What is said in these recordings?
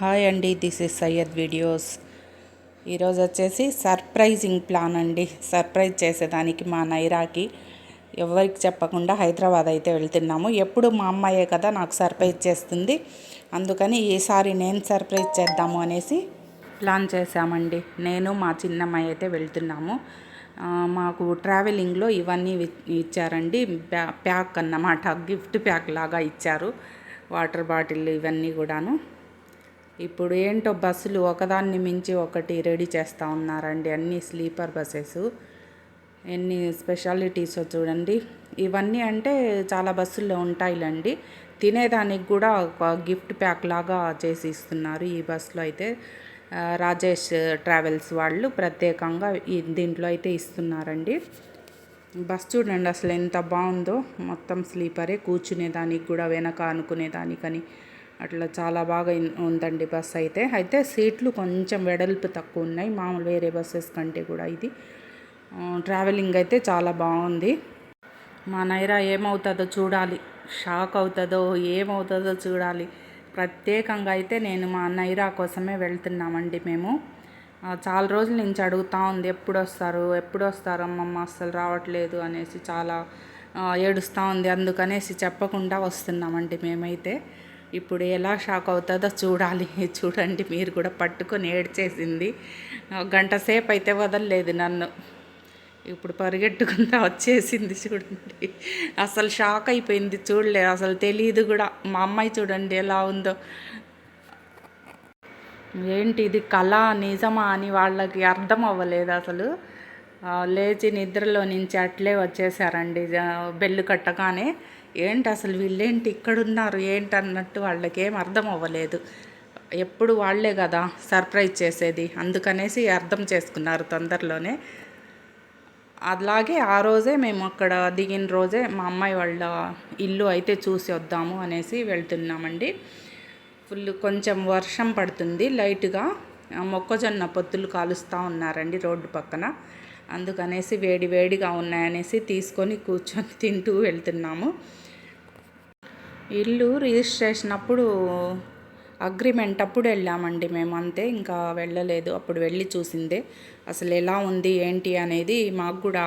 Hi అండి this is Syed videos. ఈరోజు వచ్చేసి సర్ప్రైజింగ్ ప్లాన్ అండి. సర్ప్రైజ్ చేసేదానికి మా నైరాకి ఎవరికి చెప్పకుండా హైదరాబాద్ అయితే వెళ్తున్నాము. ఎప్పుడు మా అమ్మాయే కదా నాకు సర్ప్రైజ్ చేస్తుంది. అందుకని ఈసారి నేను సర్ప్రైజ్ చేద్దాము అనేసి ప్లాన్ చేశామండి. నేను మా చిన్నమ్మాయి అయితే వెళ్తున్నాము. మాకు ట్రావెలింగ్లో ఇవన్నీ ఇచ్చారండి. ప్యా- ప్యాక్ అన్నమాట. గిఫ్ట్ ప్యాక్ లాగా ఇచ్చారు. వాటర్ బాటిల్ ఇవన్నీ కూడాను. ఇప్పుడు ఏంటో బస్సులు ఒకదాన్ని మించి ఒకటి రెడీ చేస్తూ ఉన్నారండి. అన్ని స్లీపర్ బస్సెస్. ఎన్ని స్పెషాలిటీస్ చూడండి. ఇవన్నీ అంటే చాలా బస్సుల్లో ఉంటాయిలండి. తినేదానికి కూడా ఒక గిఫ్ట్ ప్యాక్ లాగా చేసి ఇస్తున్నారు ఈ బస్సులో అయితే. రాజేష్ ట్రావెల్స్ వాళ్ళు ప్రత్యేకంగా ఈ దీంట్లో అయితే ఇస్తున్నారండి. బస్ చూడండి అసలు ఎంత బాగుందో. మొత్తం స్లీపరే కూర్చునేదానికి కూడా వెనక అనుకునేదానికని. అట్లా చాలా బాగా ఇన్- ఉందండి బస్ అయితే. అయితే సీట్లు కొంచెం వెడల్పు తక్కువ ఉన్నాయి. మామూలు వేరే బస్సెస్ కంటే కూడా ఇది. ట్రావెలింగ్ అయితే చాలా బాగుంది. మా నైరా ఏమవుతుందో చూడాలి. షాక్ అవుతుందో ఏమవుతుందో చూడాలి. ప్రత్యేకంగా అయితే నేను మా నైరా కోసమే వెళ్తున్నామండి మేము. చాలా రోజుల నుంచి అడుగుతా ఉంది ఎప్పుడు వస్తారు ఎప్పుడు వస్తారు అమ్మమ్మ అస్సలు రావట్లేదు అనేసి చాలా ఏడుస్తూ ఉంది. అందుకనేసి చెప్పకుండా వస్తున్నామండి మేమైతే. ఇప్పుడు ఎలా షాక్ అవుతుందో చూడాలి. చూడండి మీరు కూడా పట్టుకొని ఏడ్చేసింది. గంట సేపు అయితే వదలలేదు నన్ను. ఇప్పుడు పరిగెట్టుకుంటా వచ్చేసింది చూడండి. అసలు షాక్ అయిపోయింది చూడలే అసలు తెలియదు కూడా. మా అమ్మాయి చూడండి ఎలా ఉందో. ఏంటి ఇది కళ నిజమా అని వాళ్ళకి అర్థం అవ్వలేదు అసలు. లేచి నిద్రలో నుంచి అట్లే వచ్చేసారండి. బెల్లు కట్టగానే ఏంటి అసలు వీళ్ళేంటి ఇక్కడ ఉన్నారు ఏంటి అన్నట్టు వాళ్ళకేం అర్థం అవ్వలేదు. ఎప్పుడు వాళ్ళే కదా సర్ప్రైజ్ చేసేది. అందుకనేసి అర్థం చేసుకున్నారు తొందరలోనే. అలాగే ఆ రోజే మేము అక్కడ దిగిన రోజే మా అమ్మాయి వాళ్ళ ఇల్లు అయితే చూసి వద్దాము అనేసి వెళ్తున్నామండి. ఫుల్ కొంచెం వర్షం పడుతుంది. లైట్గా మొక్కజొన్న పొత్తులు కాలుస్తూ ఉన్నారండి రోడ్డు పక్కన. అందుకనేసి వేడి వేడిగా ఉన్నాయనేసి తీసుకొని కూర్చొని తింటూ వెళ్తున్నాము. ఇల్లు రిజిస్ట్రేషన్ అప్పుడు అగ్రిమెంట్ అప్పుడు వెళ్ళామండి మేము అంతే ఇంకా వెళ్ళలేదు. అప్పుడు వెళ్ళి చూసిందే అసలు ఎలా ఉంది ఏంటి అనేది మాకు కూడా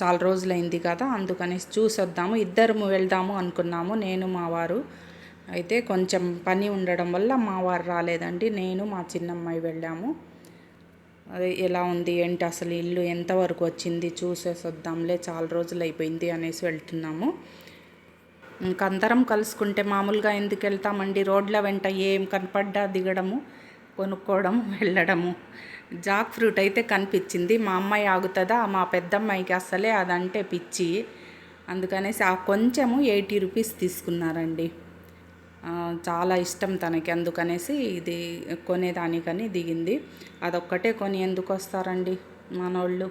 చాలా రోజులైంది కదా అందుకనేసి చూసొద్దాము ఇద్దరము వెళ్దాము అనుకున్నాము నేను మా వారు. అయితే కొంచెం పని ఉండడం వల్ల మా వారు రాలేదండి నేను మా చిన్నమ్మాయి వెళ్ళాము. అదే ఎలా ఉంది ఏంటి అసలు ఇల్లు ఎంతవరకు వచ్చింది చూసేసి వద్దాంలే చాలా రోజులు అయిపోయింది అనేసి వెళ్తున్నాము. ఇంక అందరం కలుసుకుంటే మామూలుగా ఎందుకు వెళ్తామండి? రోడ్ల వెంట ఏం కనపడ్డా దిగడము కొనుక్కోవడం వెళ్ళడము. జాక్ ఫ్రూట్ అయితే కనిపించింది మా అమ్మాయి ఆగుతుందా మా పెద్దమ్మాయికి అసలే అదంటే పిచ్చి. అందుకనేసి ఆ కొంచెము ఎయిటీ రూపీస్ తీసుకున్నారండి. చాలా ఇష్టం తనకి. అందుకనేసి ఇది కొనేదానికని దిగింది. అదొక్కటే కొని ఎందుకు వస్తారండి మనోళ్ళు?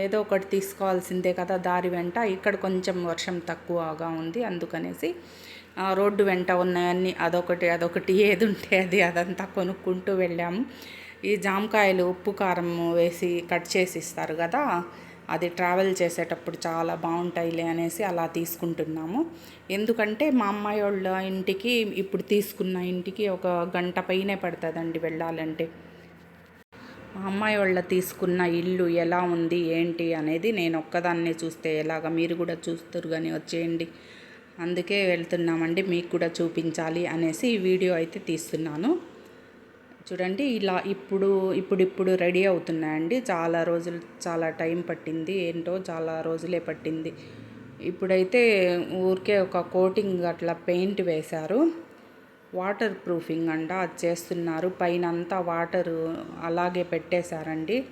ఏదో ఒకటి తీసుకోవాల్సిందే కదా దారి వెంట. ఇక్కడ కొంచెం వర్షం తక్కువగా ఉంది. అందుకనేసి రోడ్డు వెంట ఉన్నాయన్నీ అదొకటి అదొకటి ఏది ఉంటే అది అదంతా కొనుక్కుంటూ వెళ్ళాము. ఈ జామకాయలు ఉప్పు కారం వేసి కట్ చేసి ఇస్తారు కదా అది ట్రావెల్ చేసేటప్పుడు చాలా బాగుంటాయిలే అనేసి అలా తీసుకుంటున్నాము. ఎందుకంటే మా అమ్మాయి వాళ్ళ ఇంటికి ఇప్పుడు తీసుకున్న ఇంటికి ఒక గంట పైనే పడుతుందండి వెళ్ళాలంటే. మా అమ్మాయి వాళ్ళ తీసుకున్న ఇల్లు ఎలా ఉంది ఏంటి అనేది నేను ఒక్కదాన్నే చూస్తే ఎలాగ మీరు కూడా చూస్తారు కానీ వచ్చేయండి. అందుకే వెళ్తున్నామండి మీకు కూడా చూపించాలి అనేసి ఈ వీడియో అయితే తీస్తున్నాను. చూడండి ఇలా ఇప్పుడు ఇప్పుడిప్పుడు రెడీ అవుతున్నాయండి. చాలా రోజులు చాలా టైం పట్టింది. ఏంటో చాలా రోజులే పట్టింది. ఇప్పుడైతే ఊరికే ఒక కోటింగ్ అట్లా పెయింట్ వేశారు. వాటర్ ప్రూఫింగ్ అంట అది చేస్తున్నారు. పైన అంతా వాటర్ అలాగే పెట్టేశారండి.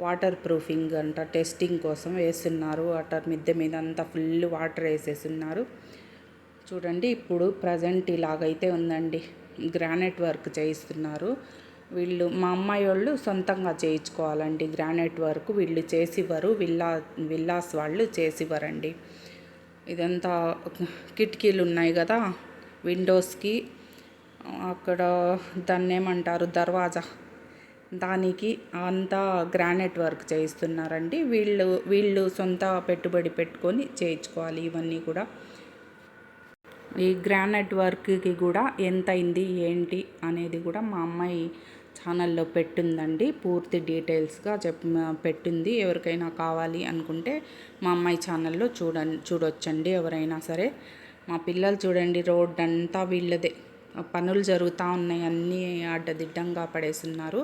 వాటర్ ప్రూఫింగ్ అంట టెస్టింగ్ కోసం వేస్తున్నారు. వాటర్ మిద్దె మీద అంతా ఫుల్ వాటర్ వేసేస్తున్నారు. చూడండి ఇప్పుడు ప్రజెంట్ ఇలాగైతే ఉందండి. గ్రానైట్ వర్క్ చేయిస్తున్నారు. వీళ్ళు మా అమ్మాయి వాళ్ళు సొంతంగా చేయించుకోవాలండి. గ్రానైట్ వర్క్ వీళ్ళు చేసివ్వరు. విల్లా విల్లాస్ వాళ్ళు చేసివ్వరండి. ఇదంతా కిటికీలు ఉన్నాయి కదా విండోస్కి. అక్కడ దాన్ని ఏమంటారు దర్వాజా. దానికి అంతా గ్రానైట్ వర్క్ చేయిస్తున్నారండి. వీళ్ళు వీళ్ళు సొంత పెట్టుబడి పెట్టుకొని చేయించుకోవాలి ఇవన్నీ కూడా. ఈ గ్రానైట్ వర్క్కి కూడా ఎంత అయింది ఏంటి అనేది కూడా మా అమ్మాయి ఛానల్లో పెట్టిందండి. పూర్తి డీటెయిల్స్గా చెప్ పెట్టింది. ఎవరికైనా కావాలి అనుకుంటే మా అమ్మాయి ఛానల్లో చూడ చూడొచ్చండి ఎవరైనా సరే. మా పిల్లలు చూడండి రోడ్ అంతా వీళ్ళదే. పనులు జరుగుతూ ఉన్నాయి అన్నీ అడ్డదిడ్డంగా పడేస్తున్నారు.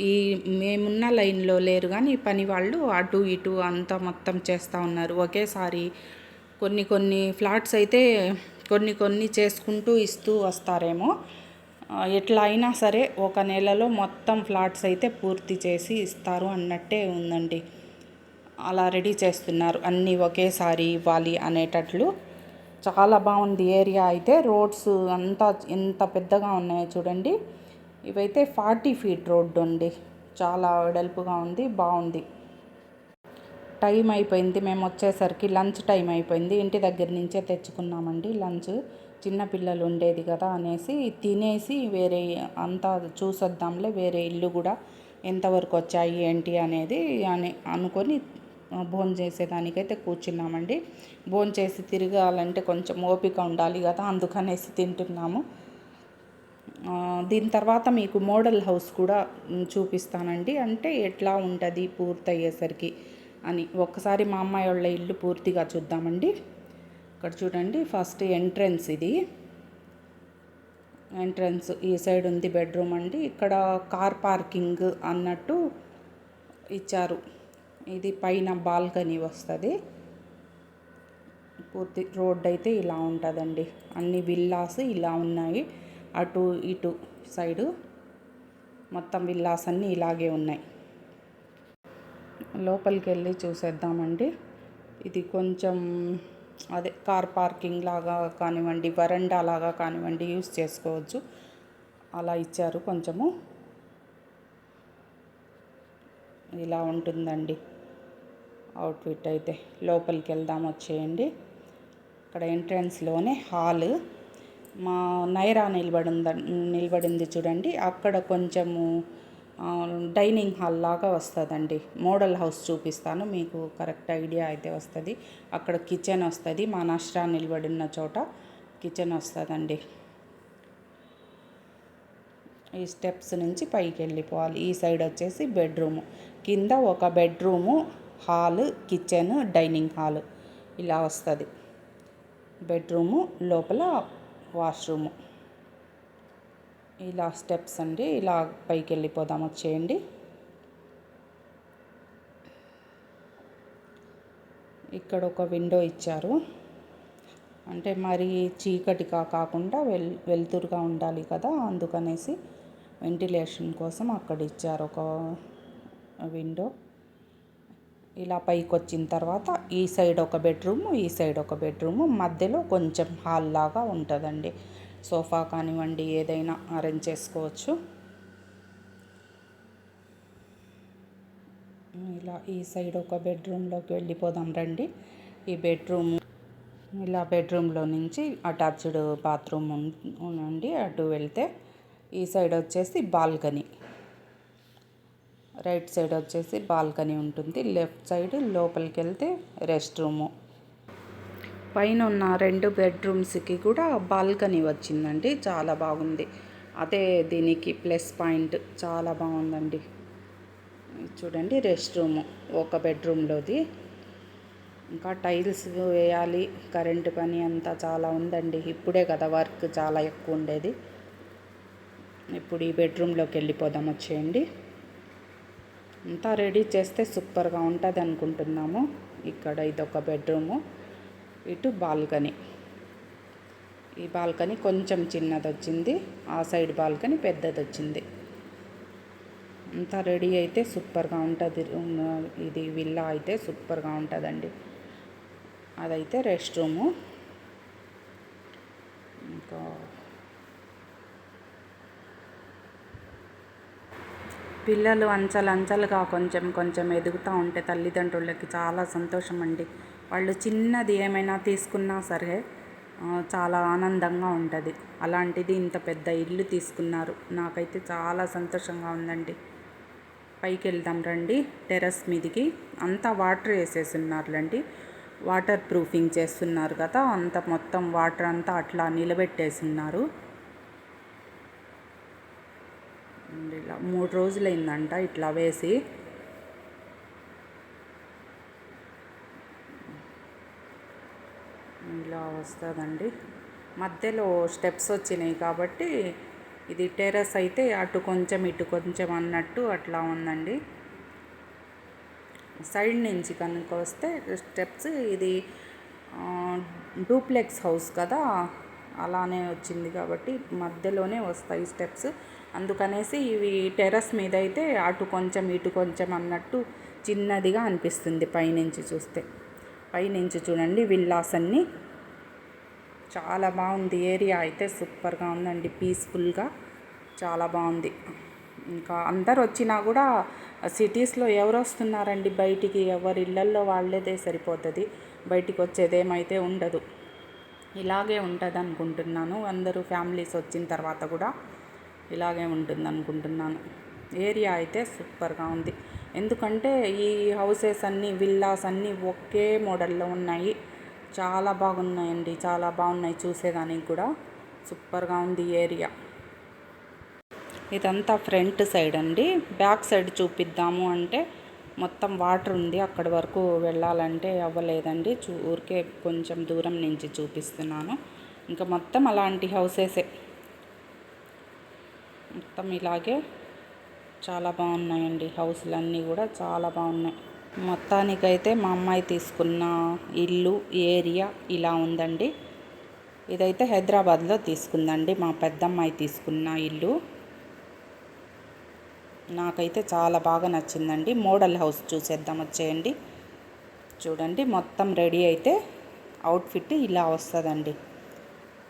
ఈ మేమున్న లైన్లో లేరు కానీ పని వాళ్ళు అటు ఇటు అంతా మొత్తం చేస్తూ ఉన్నారు. ఒకేసారి కొన్ని కొన్ని ఫ్లాట్స్ అయితే కొన్ని కొన్ని చేసుకుంటూ ఇస్తూ వస్తారేమో. ఎట్లా అయినా సరే ఒక నెలలో మొత్తం ఫ్లాట్స్ అయితే పూర్తి చేసి ఇస్తారు అన్నట్టే ఉందండి. అలా రెడీ చేస్తున్నారు. అన్నీ ఒకేసారి ఇవ్వాలి అనేటట్లు. చాలా బాగుంది ఏరియా అయితే. రోడ్స్ అంతా ఎంత పెద్దగా ఉన్నాయో చూడండి. ఇవైతే ఫార్టీ ఫీట్ రోడ్డు అండి. చాలా వెడల్పుగా ఉంది. బాగుంది. టైం అయిపోయింది. మేము వచ్చేసరికి లంచ్ టైం అయిపోయింది. ఇంటి దగ్గర నుంచే తెచ్చుకున్నామండి లంచ్. చిన్నపిల్లలు ఉండేది కదా అనేసి తినేసి వేరే అంతా చూసొద్దాంలే వేరే ఇల్లు కూడా ఎంతవరకు వచ్చాయి ఏంటి అనేది అని అనుకొని భోజనం చేసేదానికైతే కూర్చున్నామండి. భోజనం చేసి తిరగాలంటే కొంచెం ఓపిక ఉండాలి కదా అందుకనేసి తింటున్నాము. దీని తర్వాత మీకు మోడల్ హౌస్ కూడా చూపిస్తానండి. అంటే ఎట్లా ఉంటుంది పూర్తయ్యేసరికి? అని. ఒక్కసారి మా అమ్మాయి వాళ్ళ ఇల్లు పూర్తిగా చూద్దామండి. ఇక్కడ చూడండి ఫస్ట్ ఎంట్రన్స్ ఇది. ఎంట్రన్స్ ఈ సైడ్ ఉంది బెడ్రూమ్ అండి. ఇక్కడ కార్ పార్కింగ్ అన్నట్టు ఇచ్చారు. ఇది పైన బాల్కనీ వస్తుంది. పూర్తి రోడ్ అయితే ఇలా ఉంటుందండి. అన్ని విల్లాస్ ఇలా ఉన్నాయి. అటు ఇటు సైడు మొత్తం విల్లాస్ అన్నీ ఇలాగే ఉన్నాయి. లోపలికి వెళ్ళి చూసేద్దామండి. ఇది కొంచెం అదే కార్ పార్కింగ్ లాగా కానివ్వండి వరండా లాగా కానివ్వండి యూస్ చేసుకోవచ్చు. అలా ఇచ్చారు కొంచెము. ఇలా ఉంటుందండి. అవుట్ఫిట్ అయితే లోపలికి వెళ్దాం వచ్చేయండి. ఇక్కడ ఎంట్రన్స్లోనే హాల్. మా నైరా నిలబడింద నిలబడింది చూడండి. అక్కడ కొంచెము డైనింగ్ హాల్ లాగా వస్తుందండి. మోడల్ హౌస్ చూపిస్తాను మీకు కరెక్ట్ ఐడియా అయితే వస్తుంది. అక్కడ కిచెన్ వస్తుంది మా నష్రా నిలబడిన చోట కిచెన్ వస్తుందండి. ఈ స్టెప్స్ నుంచి పైకి వెళ్ళిపోవాలి. ఈ సైడ్ వచ్చేసి బెడ్రూము. కింద ఒక bedroom hall kitchen dining hall ఇలా వస్తుంది. బెడ్రూము లోపల వాష్రూము. ఇలా స్టెప్స్ అండి. ఇలా పైకి వెళ్ళిపోదాం వచ్చేయండి. ఇక్కడ ఒక విండో ఇచ్చారు. అంటే మరి చీకటిగా కాకుండా వెల్ వెలుతురుగా ఉండాలి కదా. అందుకనేసి వెంటిలేషన్ కోసం అక్కడ ఇచ్చారు ఒక విండో ఇలా పైకి వచ్చిన తర్వాత ఈ సైడ్ ఒక బెడ్రూమ్ ఈ సైడ్ ఒక బెడ్రూమ్ మధ్యలో కొంచెం హాల్ లాగా ఉంటుందండి. సోఫా కానివ్వండి ఏదైనా అరేంజ్ చేసుకోవచ్చు. ఇలా ఈ సైడ్ ఒక బెడ్రూమ్లోకి వెళ్ళిపోదాం రండి. ఈ బెడ్రూమ్ ఇలా బెడ్రూమ్లో నుంచి అటాచ్డ్ బాత్రూమ్ ఉండి అటు వెళ్తే ఈ సైడ్ వచ్చేసి బాల్కనీ రైట్ సైడ్ వచ్చేసి బాల్కనీ ఉంటుంది. లెఫ్ట్ సైడ్ లోపలికి వెళ్తే రెస్ట్ రూము పైన ఉన్న రెండు బెడ్రూమ్స్కి కూడా బాల్కనీ వచ్చిందండి. చాలా బాగుంది. అదే దీనికి ప్లస్ పాయింట్ చాలా బాగుందండి. చూడండి రెస్ట్ రూమ్ ఒక బెడ్రూమ్లోది. ఇంకా టైల్స్ వేయాలి కరెంటు పని అంతా చాలా ఉందండి. ఇప్పుడే కదా వర్క్ చాలా ఎక్కువ ఉండేది. ఇప్పుడు ఈ బెడ్రూమ్లోకి వెళ్ళిపోదాం వచ్చేయండి. అంతా రెడీ చేస్తే సూపర్గా ఉంటుంది అనుకుంటున్నాము ఇక్కడ ఇదొక బెడ్రూము. ఇటు బాల్కనీ. ఈ బాల్కనీ కొంచెం చిన్నది వచ్చింది ఆ సైడ్ బాల్కనీ పెద్దది వచ్చింది అంతా రెడీ అయితే సూపర్గా ఉంటుంది. ఇది విల్లా అయితే సూపర్గా ఉంటుందండి. అదైతే రెస్ట్ రూము. ఇంకా పిల్లలు అంచలంచలుగా కొంచెం కొంచెం ఎదుగుతూ ఉంటే తల్లిదండ్రులకి చాలా సంతోషం అండి వాళ్ళు చిన్నది ఏమైనా తీసుకున్నా సరే చాలా ఆనందంగా ఉంటుంది. అలాంటిది ఇంత పెద్ద ఇల్లు తీసుకున్నారు. నాకైతే చాలా సంతోషంగా ఉందండి. పైకి వెళ్దాం రండి. టెర్రస్ మీదికి అంతా వాటర్ వేసేసి వాటర్ ప్రూఫింగ్ చేస్తున్నారు కదా అంత మొత్తం వాటర్ అంతా అట్లా నిలబెట్టేసున్నారు ఇలా మూడు రోజులైందంట ఇట్లా వేసి ఇలా వస్తుందండి. మధ్యలో స్టెప్స్ వచ్చినాయి కాబట్టి ఇది టెర్రస్ అయితే అటు కొంచెం ఇటు కొంచెం అన్నట్టు అట్లా ఉందండి. సైడ్ నుంచి కనుక వస్తే స్టెప్స్ ఇది డూప్లెక్స్ హౌస్ కదా? అలానే వచ్చింది కాబట్టి మధ్యలోనే వస్తాయి స్టెప్స్. అందుకనేసి ఇవి టెర్రస్ మీద అయితే అటు కొంచెం ఇటు కొంచెం అన్నట్టు చిన్నదిగా అనిపిస్తుంది పైనుంచి చూస్తే. పైనుంచి చూడండి విల్లాస్ అన్నీ చాలా బాగుంది. ఏరియా అయితే సూపర్గా ఉందండి. పీస్ఫుల్గా చాలా బాగుంది. ఇంకా అందరు వచ్చినా కూడా సిటీస్లో ఎవరు వస్తున్నారండి? బయటికి ఎవరి ఇళ్ళల్లో వాళ్ళదే సరిపోతుంది. బయటికి వచ్చేదేమైతే ఉండదు. ఇలాగే ఉంటుంది అనుకుంటున్నాను అందరూ ఫ్యామిలీస్ వచ్చిన తర్వాత కూడా ఇలాగే ఉంటుంది అనుకుంటున్నాను ఏరియా అయితే సూపర్గా ఉంది. ఎందుకంటే ఈ హౌసెస్ అన్నీ విల్లాస్ అన్నీ ఒకే మోడల్లో ఉన్నాయి. చాలా బాగున్నాయండి. చాలా బాగున్నాయి చూసేదానికి కూడా. సూపర్గా ఉంది ఏరియా. ఇదంతా ఫ్రంట్ సైడ్ అండి. బ్యాక్ సైడ్ చూపిద్దాము అంటే మొత్తం వాటర్ ఉంది. అక్కడి వరకు వెళ్ళాలంటే అవ్వలేదండి. చూ ఊరికే కొంచెం దూరం నుంచి చూపిస్తున్నాను. ఇంకా మొత్తం అలాంటి హౌసెసే. మొత్తం ఇలాగే చాలా బాగున్నాయండి. హౌస్లన్నీ కూడా చాలా బాగున్నాయి. మొత్తానికైతే మా అమ్మాయి తీసుకున్న ఇల్లు ఏరియా ఇలా ఉందండి. ఇదైతే హైదరాబాద్లో తీసుకుందండి. మా పెద్దమ్మాయి తీసుకున్న ఇల్లు. నాకైతే చాలా బాగా నచ్చిందండి. మోడల్ హౌస్ చూసేద్దాం వచ్చేయండి. చూడండి మొత్తం రెడీ అయితే అవుట్ఫిట్ ఇలా వస్తుందండి.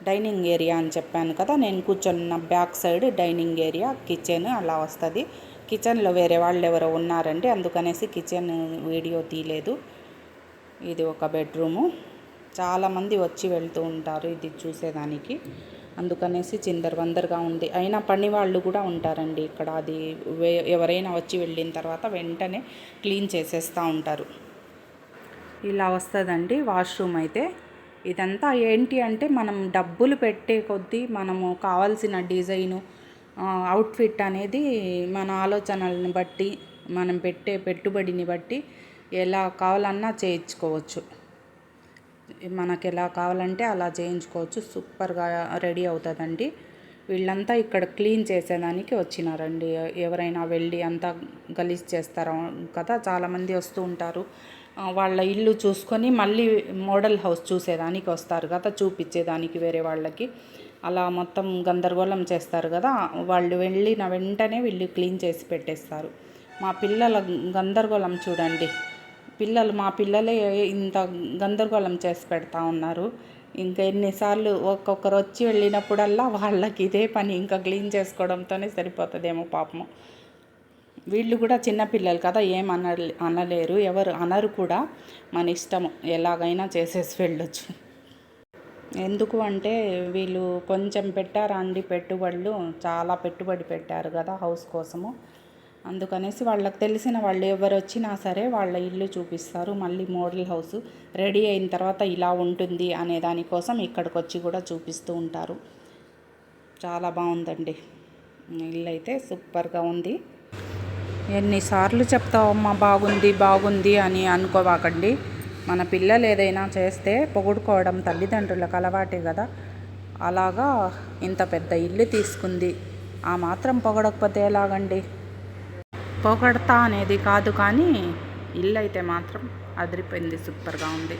డైనింగ్ ఏరియా అని చెప్పాను కదా నేను కూర్చున్న back side dining area kitchen అలా వస్తుంది. కిచెన్లో వేరే వాళ్ళు ఎవరో ఉన్నారండి అందుకనేసి కిచెన్ వీడియో తీయలేదు. ఇది ఒక బెడ్రూము. చాలామంది వచ్చి వెళ్తూ ఉంటారు ఇది చూసేదానికి. అందుకనేసి చిందరవందరగా ఉంది. అయినా పని వాళ్ళు కూడా ఉంటారండి ఇక్కడ. అది ఎవరైనా వచ్చి వెళ్ళిన తర్వాత వెంటనే క్లీన్ చేసేస్తూ ఉంటారు. ఇలా వస్తుందండి వాష్రూమ్ అయితే. ఇదంతా ఏంటి అంటే మనం డబ్బులు పెట్టే కొద్దీ మనము కావాల్సిన డిజైను అవుట్ఫిట్ అనేది మన ఆలోచనలను బట్టి మనం పెట్టే పెట్టుబడిని బట్టి ఎలా కావాలన్నా చేయించుకోవచ్చు. మనకి ఎలా కావాలంటే అలా చేయించుకోవచ్చు. సూపర్గా రెడీ అవుతుందండి. వీళ్ళంతా ఇక్కడ క్లీన్ చేసేదానికి వచ్చినారండి. ఎవరైనా వెళ్ళి అంతా గలీజ్ చేస్తారో కదా చాలామంది వస్తూ ఉంటారు. వాళ్ళ ఇల్లు చూసుకొని మళ్ళీ మోడల్ హౌస్ చూసేదానికి వస్తారు కదా చూపించేదానికి వేరే వాళ్ళకి. అలా మొత్తం గందరగోళం చేస్తారు కదా వాళ్ళు వెళ్ళిన వెంటనే వీళ్ళు క్లీన్ చేసి పెట్టేస్తారు. మా పిల్లల గందరగోళం చూడండి. పిల్లలు మా పిల్లలే ఇంత గందరగోళం చేసి పెడతా ఉన్నారు. ఇంకా ఎన్నిసార్లు ఒక్కొక్కరు వచ్చి వెళ్ళినప్పుడల్లా వాళ్ళకి ఇదే పని ఇంకా క్లీన్ చేసుకోవడంతోనే సరిపోతుందేమో పాపము. వీళ్ళు కూడా చిన్నపిల్లలు కదా ఏం అన అనలేరు. ఎవరు అనరు కూడా. మన ఇష్టము. ఎలాగైనా చేసేసి వెళ్ళొచ్చు. ఎందుకు అంటే వీళ్ళు కొంచెం పెట్టారా అండి పెట్టుబడులు? చాలా పెట్టుబడి పెట్టారు కదా హౌస్ కోసము. అందుకనేసి వాళ్ళకి తెలిసిన వాళ్ళు ఎవరు వచ్చినా సరే వాళ్ళ ఇల్లు చూపిస్తారు. మళ్ళీ మోడల్ హౌస్ రెడీ అయిన తర్వాత ఇలా ఉంటుంది అనే దానికోసం ఇక్కడికి వచ్చి కూడా చూపిస్తూ ఉంటారు. చాలా బాగుందండి. ఇల్లు అయితే సూపర్గా ఉంది. ఎన్నిసార్లు చెప్తావమ్మా బాగుంది బాగుంది అని అనుకోవాకండి. మన పిల్లలు ఏదైనా చేస్తే పొగుడుకోవడం తల్లిదండ్రులకు అలవాటే కదా. అలాగా ఇంత పెద్ద ఇల్లు తీసుకుంది. ఆ మాత్రం పొగడకపోతే ఎలాగండి? పొగడతా అనేది కాదు కానీ ఇల్లు అయితే మాత్రం అదిరిపోయింది సూపర్గా ఉంది.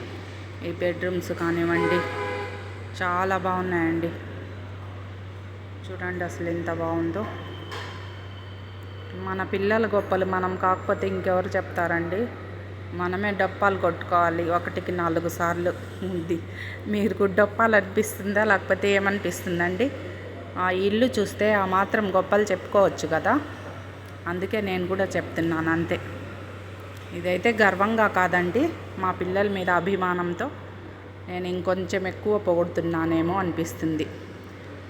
ఈ బెడ్రూమ్స్ కానివ్వండి చాలా బాగున్నాయండి. చూడండి అసలు ఎంత బాగుందో. మన పిల్లల గొప్పలు మనం కాకపోతే ఇంకెవరు చెప్తారండి? మనమే డప్పాలు కొట్టుకోవాలి. ఒకటికి నాలుగు సార్లు ఉంది. మీరు డప్పాలు అనిపిస్తుందా? లేకపోతే ఏమనిపిస్తుందండి? ఆ ఇల్లు చూస్తే ఆ మాత్రం గొప్పలు చెప్పుకోవచ్చు కదా? అందుకే నేను కూడా చెప్తున్నాను అంతే. ఇదైతే గర్వంగా కాదండి. మా పిల్లల మీద అభిమానంతో నేను ఇంకొంచెం ఎక్కువ పొగుడుతున్నానేమో అనిపిస్తుంది.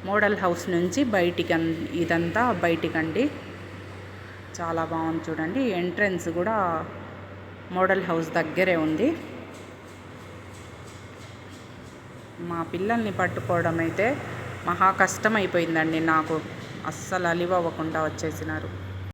మోడల్ హౌస్ నుంచి బయటికి ఇదంతా బయటికండి. చాలా బాగుంది చూడండి. ఎంట్రన్స్ కూడా మోడల్ హౌస్ దగ్గరే ఉంది. మా పిల్లల్ని పట్టుకోవడం అయితే మహా కష్టమైపోయిందండి. నాకు అస్సలు అలివవ్వకుండా వచ్చేసినారు.